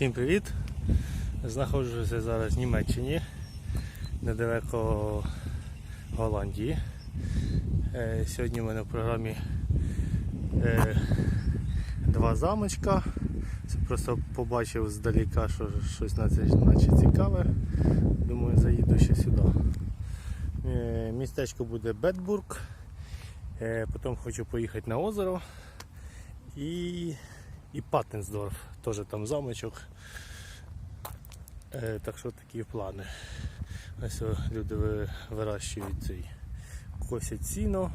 Всім привіт! Знаходжуся зараз в Німеччині, недалеко Голландії. Е, Сьогодні в мене в програмі е, два замочка. Просто побачив здаліка, що щось наче, цікаве. Думаю, заїду ще сюди. Е, Містечко буде Бетбург. Потім хочу поїхати на озеро. І, і Паттенсдорф, теж там замочок. Е, так що такі плани. Ось люди вирощують цей косять сіно,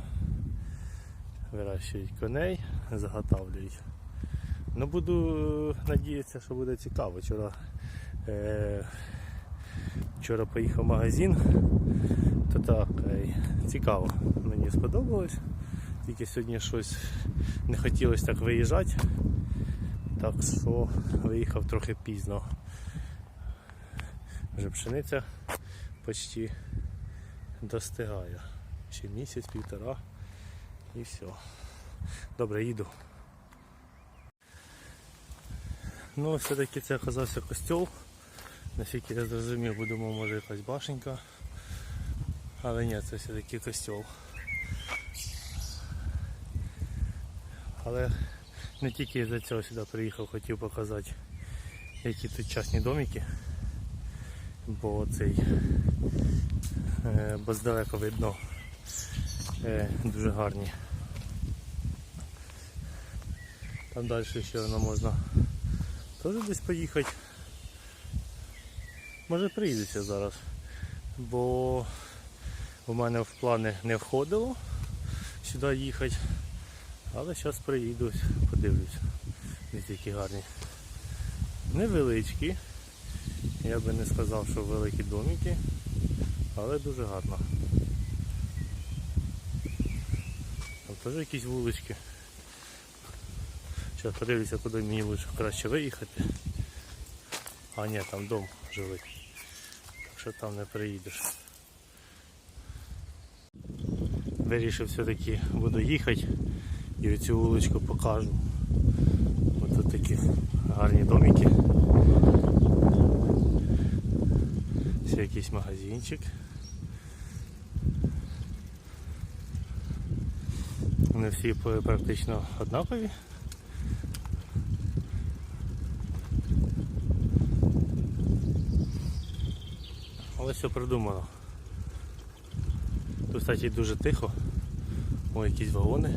вирощують коней, заготавлюють. Ну буду е, надіятися, що буде цікаво. Вчора, е, вчора поїхав в магазин, то так, е, цікаво. Мені сподобалось. Тільки сьогодні щось не хотілося так виїжджати. Так що виїхав трохи пізно. Вже пшениця почти достигає. Ще місяць, півтора і все. Добре, їду. Ну, все-таки це оказався костьол. Наскільки я зрозумів, бо думав, може якась башенька. Але ні, це все-таки костьол. Але не тільки за цього сюди приїхав, хотів показати, які тут частні домики. Бо цей е, бо здалеку видно е, дуже гарні. Там далі ще воно можна теж десь поїхати. Може приїдеться зараз, бо у мене в плани не входило сюди їхати. Але зараз приїду, подивлюсь. Десь які гарні. Невеличкі. Я би не сказав, що великі домики, але дуже гарно. Там теж якісь вулички. Зараз подивлюся, куди мені лучше краще виїхати. А ні, там дом жилий. Так що там не приїдеш. Вирішив все-таки буду їхати і оцю вуличку покажу. Ось такі гарні домики. Це якийсь магазинчик. Вони всі практично однакові. Але все придумано. Тут, кстати, дуже тихо. О, якісь вагони.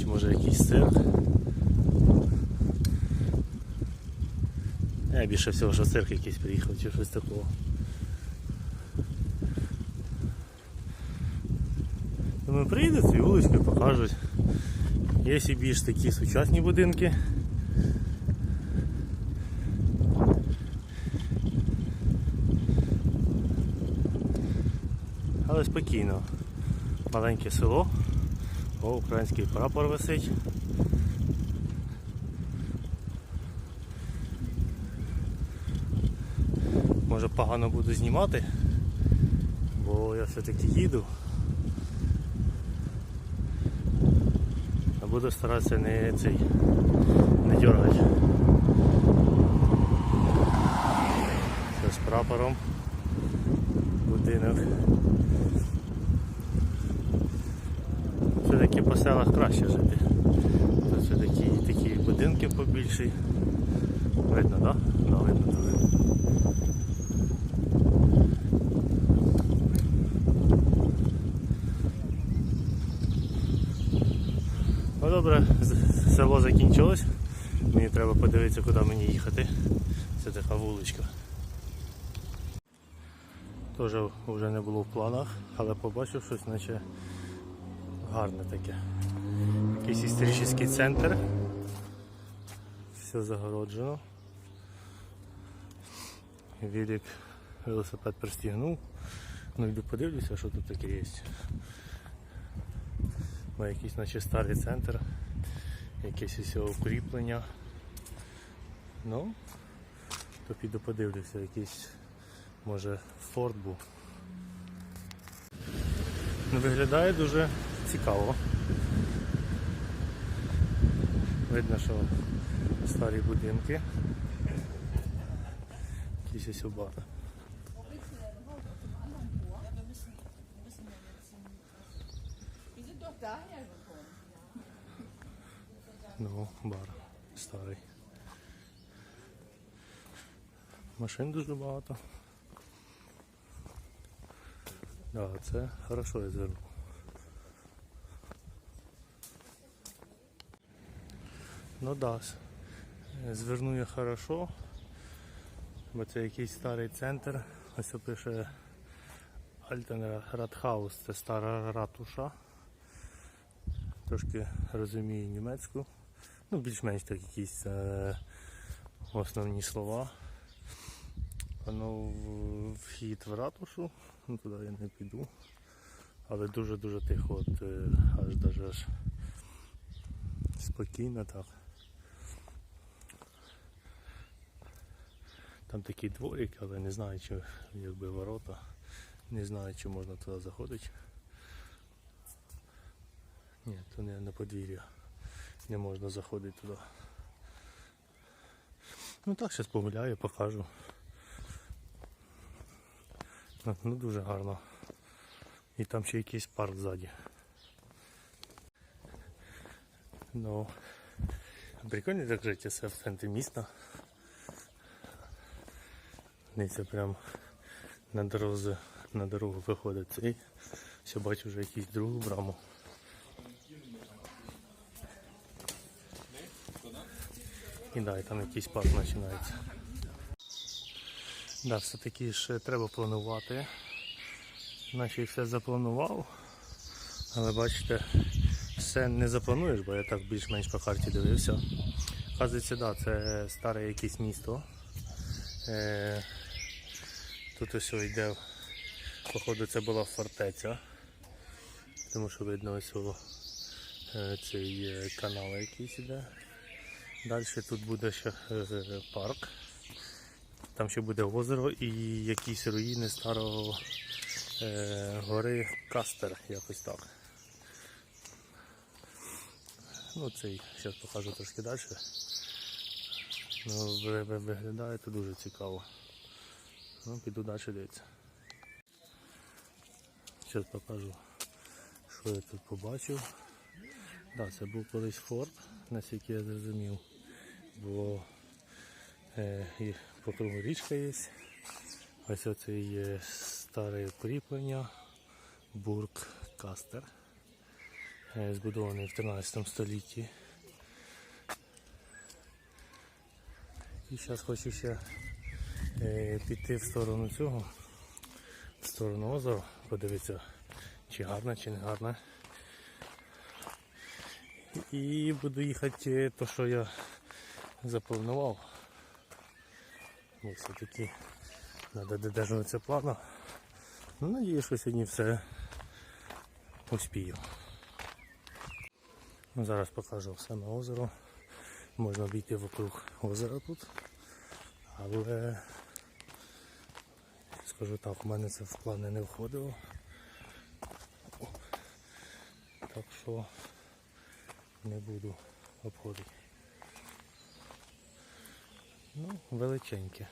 Чи може якийсь цирк. Я більше всього, що цирк якийсь приїхав чи щось такого. Думаю, приїдуть і вулички покажуть. Є і більш такі сучасні будинки. Але спокійно. Маленьке село. О, український прапор висить. Може погано буду знімати, бо я все-таки їду. А буду старатися не цей не дергати. Все з прапором. Будинок. Все-таки по селах краще жити. Тут все-таки такі будинки побільші. Видно, так? Да? Да, видно дуже. Ну добре, село закінчилось. Мені треба подивитися, куди мені їхати. Це така вуличка. Теж вже не було в планах, але побачив щось, наче гарне таке. Якийсь історичний центр. Все загороджено. Велик велосипед пристігнув. Ну йду подивлюся, що тут таке є. Має якийсь наче старий центр, якесь ось укріплення. Ну, то піду подивлюся, якийсь може форт був. Ну, виглядає дуже цікаво. Видно, що старі будинки. Якісь ось gekommen. Ну, бар старий. Машин дуже багато. Да, це хорошо я звернув. Ну да, зверну я хорошо, бо це якийсь старий центр. Ось пише Альтен Радхаус, це стара ратуша. Трошки розумію німецьку. Ну, більш-менш так якісь е, основні слова. Воно вхід в ратушу, ну туди я не піду. Але дуже-дуже тихо, от, е, аж даже аж спокійно так. Там такий дворик, але не знаю, чи якби ворота. Не знаю, чи можна туди заходити. Ні, то не на подвір'я. Не можна заходити туди. Ну так, зараз погуляю, покажу. Ну, ну дуже гарно. І там ще якийсь парк ззаді. Ну прикольно так жити це в центрі міста. Дивіться, прям на дорозі, на дорогу виходить цей. Все бачу вже якусь другу браму. І да, і там якийсь парк починається. Да, все-таки ж треба планувати. Наче все запланував. Але бачите, все не заплануєш, бо я так більш-менш по карті дивився. Оказується, да, це старе якесь місто. Е, тут ось йде, походу це була фортеця. Тому що видно ось о, е, цей е, канал якийсь іде. Далі тут буде ще е, парк. Там ще буде озеро і якісь руїни старого е, гори Кастер, якось так. Ну цей, зараз покажу трошки далі. Ну, ви- ви- виглядає то дуже цікаво. Ну, піду далі дивитися. Зараз покажу, що я тут побачив. Так, це був колись форт, наскільки я зрозумів. Бо е, по кругу річка є. Ось оце є старе укріплення Бург Кастер. Е, збудований в 13 столітті. І зараз хочу ще піти в сторону цього, в сторону озера, подивитися, чи гарна, чи не гарна. І буду їхати то, що я запланував. Бо все-таки треба додержуватися плану. Ну, надіюсь, що сьогодні все успію. Ну, зараз покажу саме озеро. Можна обійти вокруг озера тут. Але скажу так, у мене це в плани не входило. Так що не буду обходити. Ну, величеньке.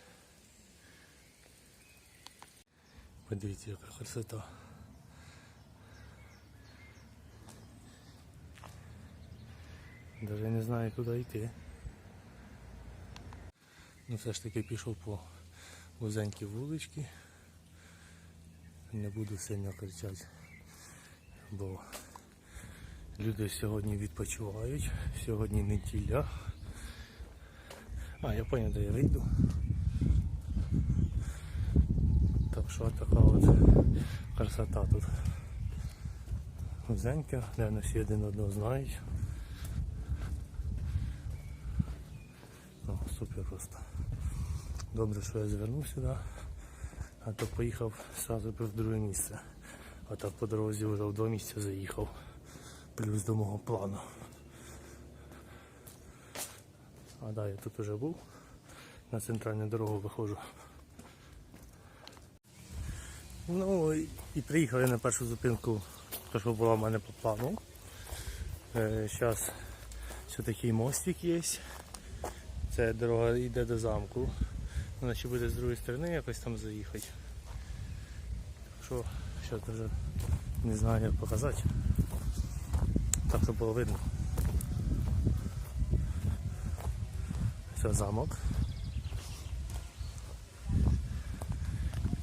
Подивіться, яка красота. Даже не знаю куди йти. Ну все ж таки пішов по вузенькій вуличці. Не буду сильно кричати, бо люди сьогодні відпочивають, сьогодні неділя. А, я понял, де я вийду. Так що така от красота тут. Вузенька, де всі один одного знають. Ну, супер просто. Добре, що я звернув сюди, а то поїхав одразу в друге місце. А так по дорозі вже в два місця заїхав. Плюс до мого плану. А да, я тут вже був. На центральну дорогу виходжу. Ну і- і приїхав я на першу зупинку, то що була в мене по плану. Зараз Ось такий мостик є. Це дорога йде до замку. Вона ще буде з другої сторони якось там заїхати. Що, що вже не знаю як показати. Так щоб було видно. Це замок.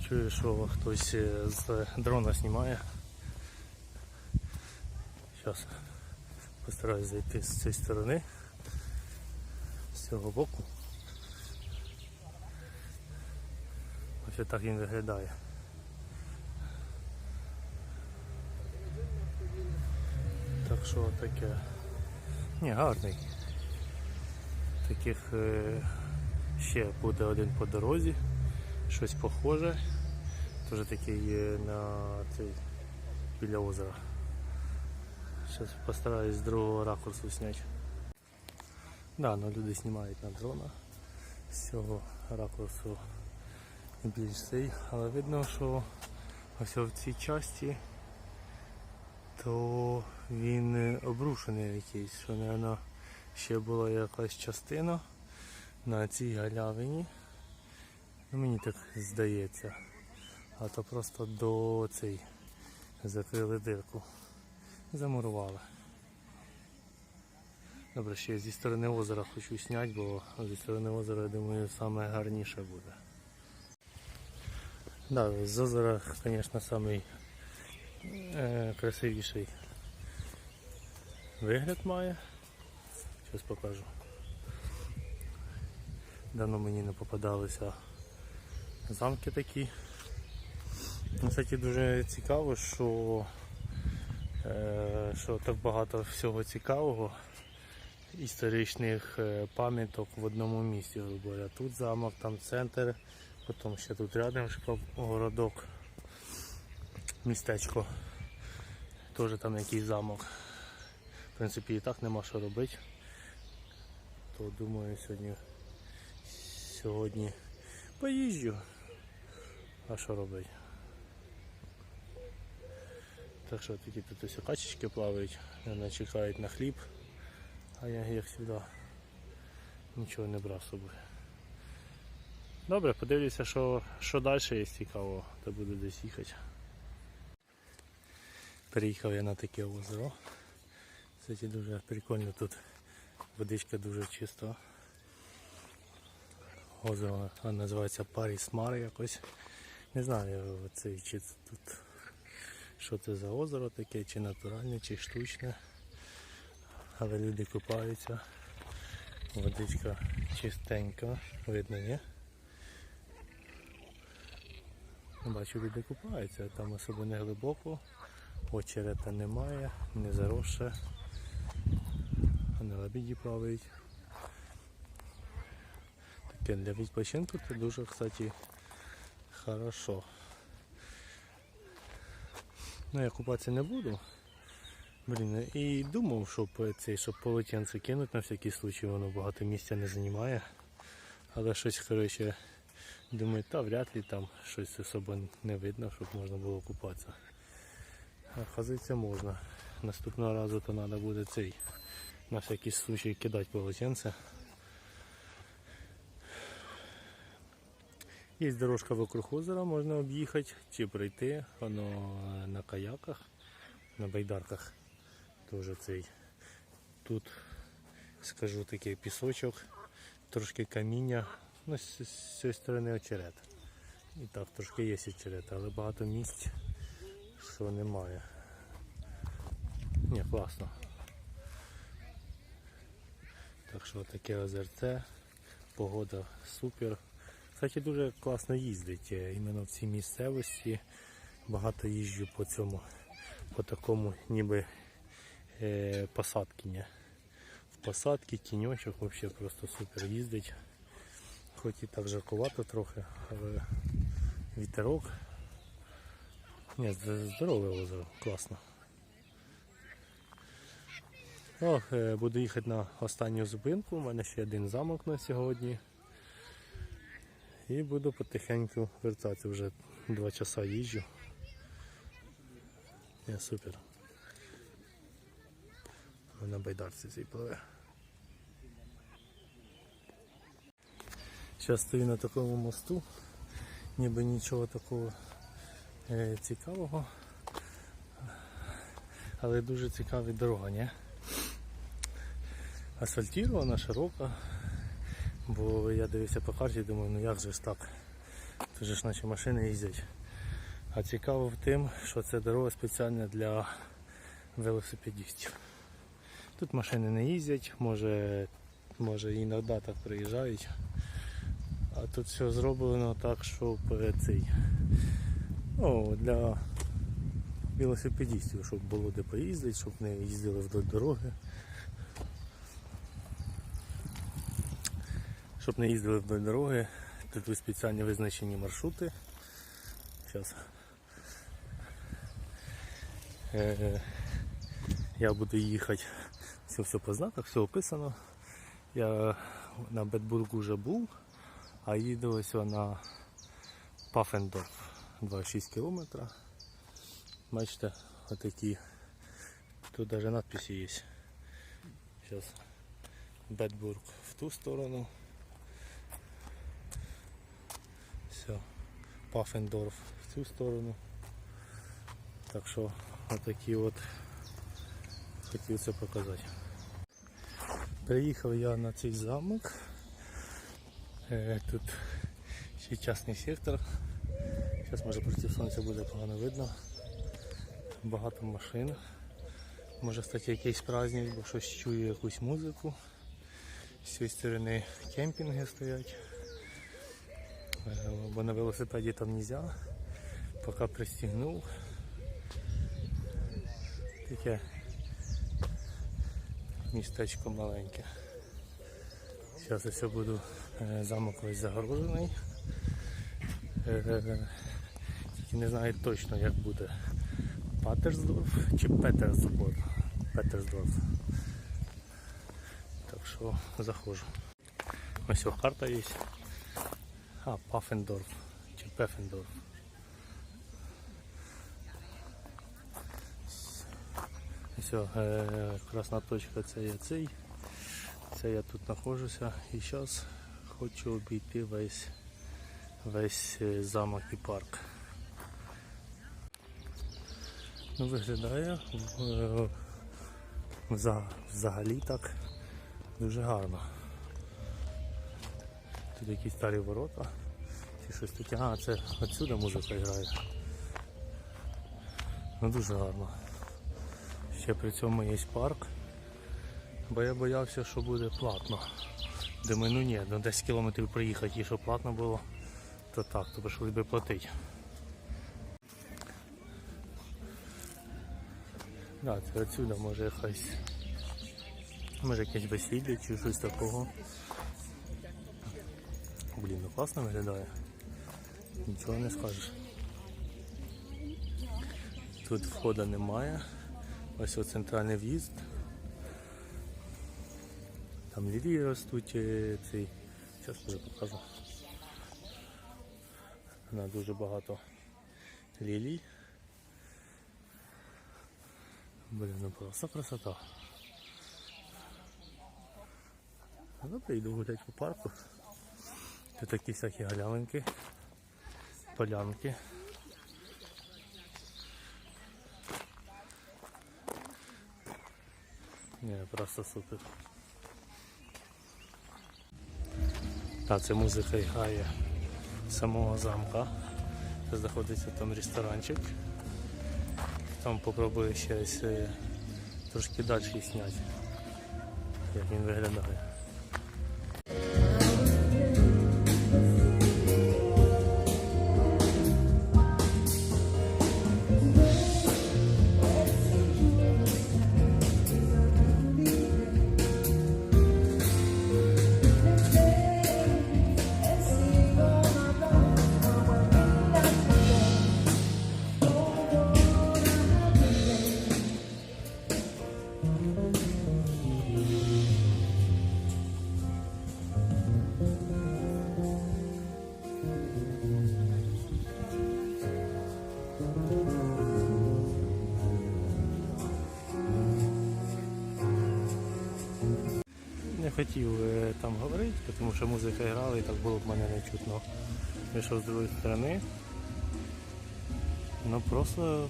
Чую, що хтось е, з дрона знімає. Зараз постараюсь зайти з цієї сторони, з цього боку. Ось так він виглядає. Так що таке. Ні, гарний. Таких е, ще буде один по дорозі. Щось похоже. Теж такий на цей біля озера. Зараз постараюсь з другого ракурсу зняти. Да, ну люди знімають на дрона. З цього ракурсу більш цей, але видно, що ось в цій часті то він обрушений якийсь, що мабуть, ще була якась частина на цій галявині. Ну, мені так здається. А то просто до цей закрили дирку. Замурували. Добре, ще зі сторони озера хочу зняти, бо зі сторони озера, я думаю, саме гарніше буде. Да, з озера, звісно, самий е, красивіший вигляд має. Зараз покажу. Давно мені не попадалися замки такі. Ну, Кстати, дуже цікаво, що, е, що так багато всього цікавого історичних е, пам'яток в одному місці. Тут замок, там центр, потім ще тут рядом городок, містечко. Теж там якийсь замок. В принципі, і так нема що робити. То думаю сьогодні сьогодні поїжджу. А що робити? Так що такі тут ось качечки плавають, вони чекають на хліб, а я як завжди нічого не брав з собою. Добре, подивлюся, що, що далі є цікаво, то буду десь їхати. Приїхав я на таке озеро. Кстати, дуже прикольно тут. Водичка дуже чиста. Озеро називається Паріс Мари якось. Не знаю це, чи це тут що це за озеро таке, чи натуральне, чи штучне. Але люди купаються. Водичка чистенька, видно, ні? Бачу, люди купаються, там особо не глибоко, очерета немає, не заросше. А на лебіді плавають. Таке для відпочинку це дуже, кстати, хорошо. Ну я купатися не буду. Блін, і думав, щоб цей, щоб полотенце кинути на всякий случай, воно багато місця не займає. Але щось коротше, думаю, та вряд ли там щось особо не видно, щоб можна було купатися. А хазиться можна. Наступного разу то треба буде цей на всякий случай кидати полотенце. Є дорожка вокруг озера, можна об'їхати чи пройти. Воно на каяках, на байдарках. Теж цей. Тут скажу такий пісочок, трошки каміння. Ну, з, з цієї сторони очерет. І так, трошки є очерет, але багато місць, що немає. Ні, класно. Так що таке озерце, погода супер. Кстати, дуже класно їздить е, іменно в цій місцевості. Багато їжджу по цьому, по такому ніби е, посадки. В посадки, тіньочок взагалі просто супер їздить. Хоч і так жаркувато трохи, але вітерок. Ні, здорове озеро, класно. О, е, буду їхати на останню зупинку. У мене ще один замок на сьогодні. І буду потихеньку вертатися вже два часа їжджу. Я супер. На байдарці цей пливе. Зараз стою на такому мосту, ніби нічого такого е, цікавого. Але дуже цікава дорога, ні? Асфальтірована, широка. Бо я дивився по карті, думаю, ну як же ж так? Же ж наші машини їздять. А цікаво в тим, що це дорога спеціальна для велосипедистів. Тут машини не їздять, може, може іноді так приїжджають. А тут все зроблено так, щоб цей. Ну, для велосипедистів, щоб було де поїздити, щоб не їздили вдоль дороги. Щоб не їздили вдоль дороги, тут ви спеціальні визначені маршрути. Зараз. Е, я буду їхати. Все, все по знаках, все описано. Я на Бетбургу вже був, а їду ось на Пафендорф 2,6 кілометра. Бачите, отакі. Тут навіть надписи є. Зараз Бетбург в ту сторону. Все. Пафендорф в цю сторону. Так що отакі от хотів це показати. Приїхав я на цей замок. Е, Тут ще частний сектор. Зараз може проти сонця буде погано видно. Багато машин. Може кстати якийсь праздник, бо щось чую якусь музику. З цієї сторони кемпінги стоять. Е, Бо на велосипеді там не можна. Поки пристігнув. Таке містечко маленьке. Зараз я все буду замок весь загорожений. Е, Тільки не знаю точно як буде. Патерсдорф чи Петерсдорф. Петерсдорф. Так що заходжу. Ось о, карта є. А, Пафендорф чи Пефендорф. Все, е, красна точка це є цей. Це я тут знаходжуся і зараз хочу обійти весь, весь е, замок і парк. Ну, виглядає е, взагалі так дуже гарно. Тут якісь старі ворота. Чи щось таке. А, це отсюди музика грає. Ну дуже гарно. Ще при цьому є парк. Бо я боявся, що буде платно. Думаю, ну ні, ну 10 кілометрів проїхати і що платно було, то так, то прийшлось би платити. Да, це отсюди може якась. Може якесь весілля чи щось такого. Блін, ну класно виглядає. Нічого не скажеш. Тут входу немає. Ось центральний в'їзд. Там лілії ростуть е, цей. Зараз я покажу. На дуже багато лілій. Блін, ну просто красота. А добре йду гуляти по парку. Тут такі всякі галявинки, полянки. Не, просто супер. Та це музика грає з самого замка. Знаходиться там ресторанчик. Там попробую ще трошки далі зняти, як він виглядає. Хотів е, там говорити, тому що музика грала і так було б мене не чутно. Вийшов з другої сторони. Ну просто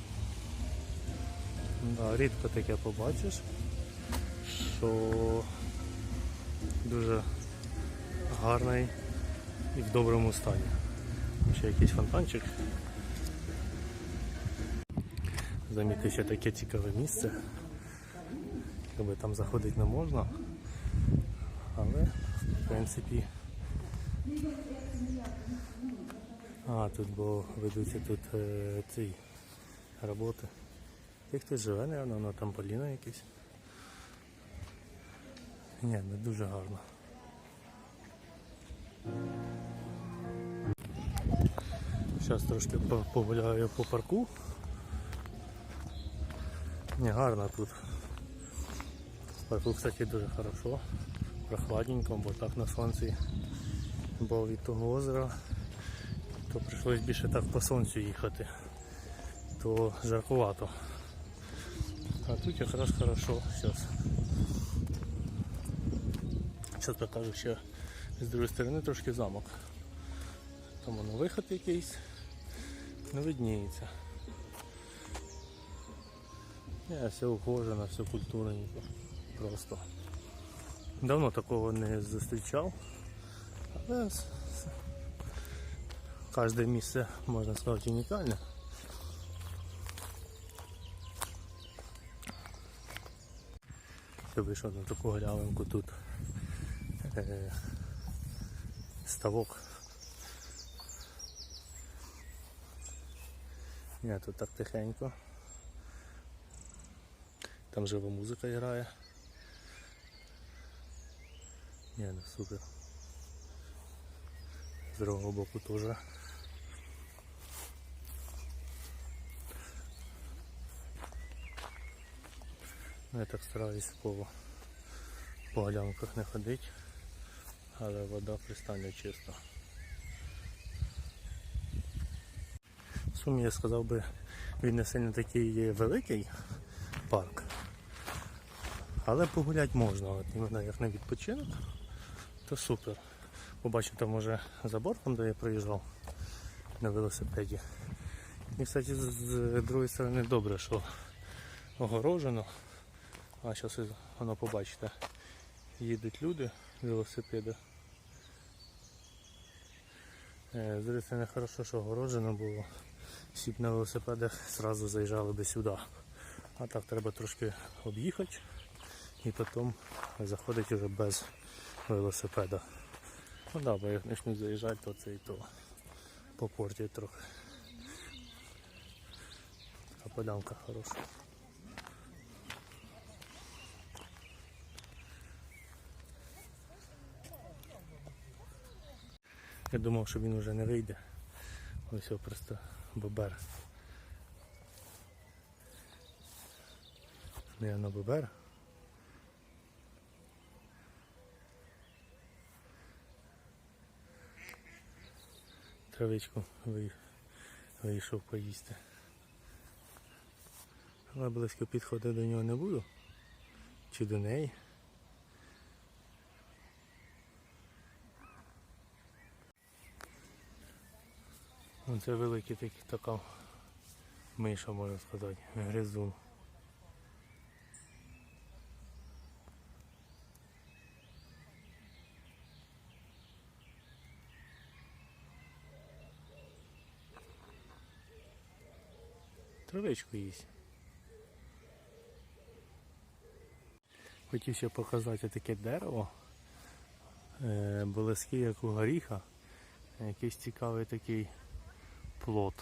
да, рідко таке побачиш, що дуже гарний і в доброму стані. Ще якийсь фонтанчик. Замітив ще таке цікаве місце. Якби там заходити не можна. Принципі. А, тут бо ведуться тут е, ці роботи. Як хтось живе, напевно, на тамполіна якийсь. Ні, не дуже гарно. Зараз трошки по- погуляю по парку. Не гарно тут. Парку, кстати, дуже хорошо. Прохладненько, бо так на сонці. Бо від того озера, то прийшлось більше так по сонцю їхати. То жаркувато. А тут якраз хорошо зараз. Зараз покажу ще з другої сторони трошки замок. Там воно виход якийсь не видніється. Не, все ухожено, все культурненько. Просто. Давно такого не зустрічав. Але кожне місце, можна сказати, унікальне. Я вийшов на таку галявинку тут. Е, ставок. Ні, тут так тихенько. Там жива музика грає. Ні, ну супер. З другого боку теж. Ну, Я так стараюсь по, галянках не ходити, але вода кристально чиста. В сумі я сказав би, він не сильно такий великий парк. Але погуляти можна, от іменно як на відпочинок, то супер. Побачив там уже забор, там де я проїжджав на велосипеді. І кстати, з, другої сторони добре, що огорожено. А зараз воно побачите. Їдуть люди, велосипеди. Е, З другої сторони хорошо, що огорожено було. Всі б на велосипедах одразу заїжджали би сюди. А так треба трошки об'їхати і потім заходити вже без велосипеда. Ну да, бо як почнуть заїжджати, то це і то попортять трохи. Така полянка хороша. Я думав, що він вже не вийде. Ось його просто бобер. Не на бобер. Травичку вийшов поїсти. Але близько підходити до нього не буду. Чи до неї. Оце великий такий така миша, можна сказати, гризун. Травичку їсть. Хотів ще показати таке дерево. Е, Болески, як у горіха. Якийсь цікавий такий плод.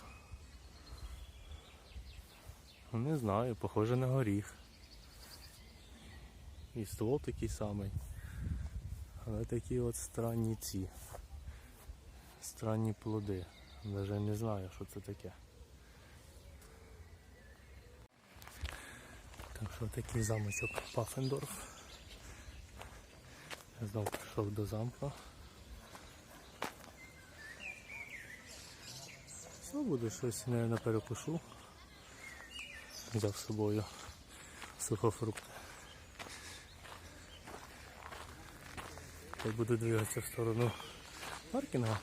Ну, Не знаю, похоже на горіх. І ствол такий самий. Але такі от странні ці. Странні плоди. Навіть не знаю, що це таке. Що такий замочок Паффендорф. Я знову прийшов до замка. Що буде щось, мабуть, перекушу. Взяв з собою сухофрукти. Я буду двигатися в сторону паркінга.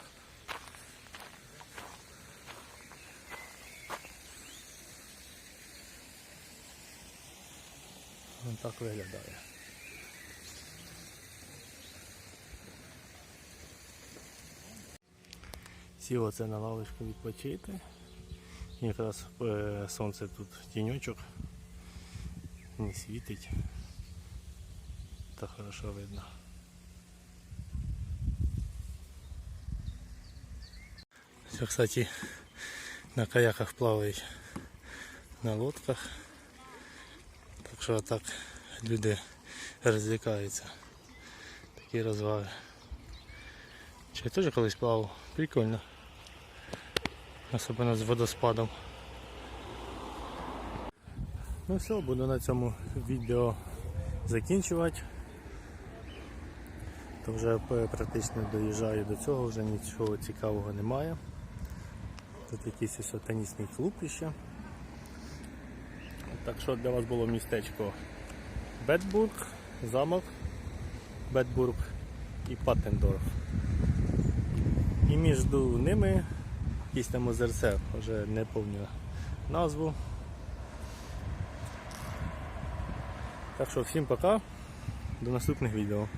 Так виглядає. Сів оце на лавочку відпочити. Якраз е, сонце тут тіньочок. Не світить. Так хорошо видно. Все, кстати, на каяках плавають на лодках. Так що так люди розвлекаються. Такі розваги. Чи я теж колись плавав? Прикольно. Особливо з водоспадом. Ну все, буду на цьому відео закінчувати. То вже практично доїжджаю до цього, вже нічого цікавого немає. Тут якийсь ось тенісний клуб іще. Так що для вас було містечко Бетбург, замок Бетбург і Паттендорф. І між ними якісь там озерце, вже не пам'ятаю назву. Так що всім пока, до наступних відео.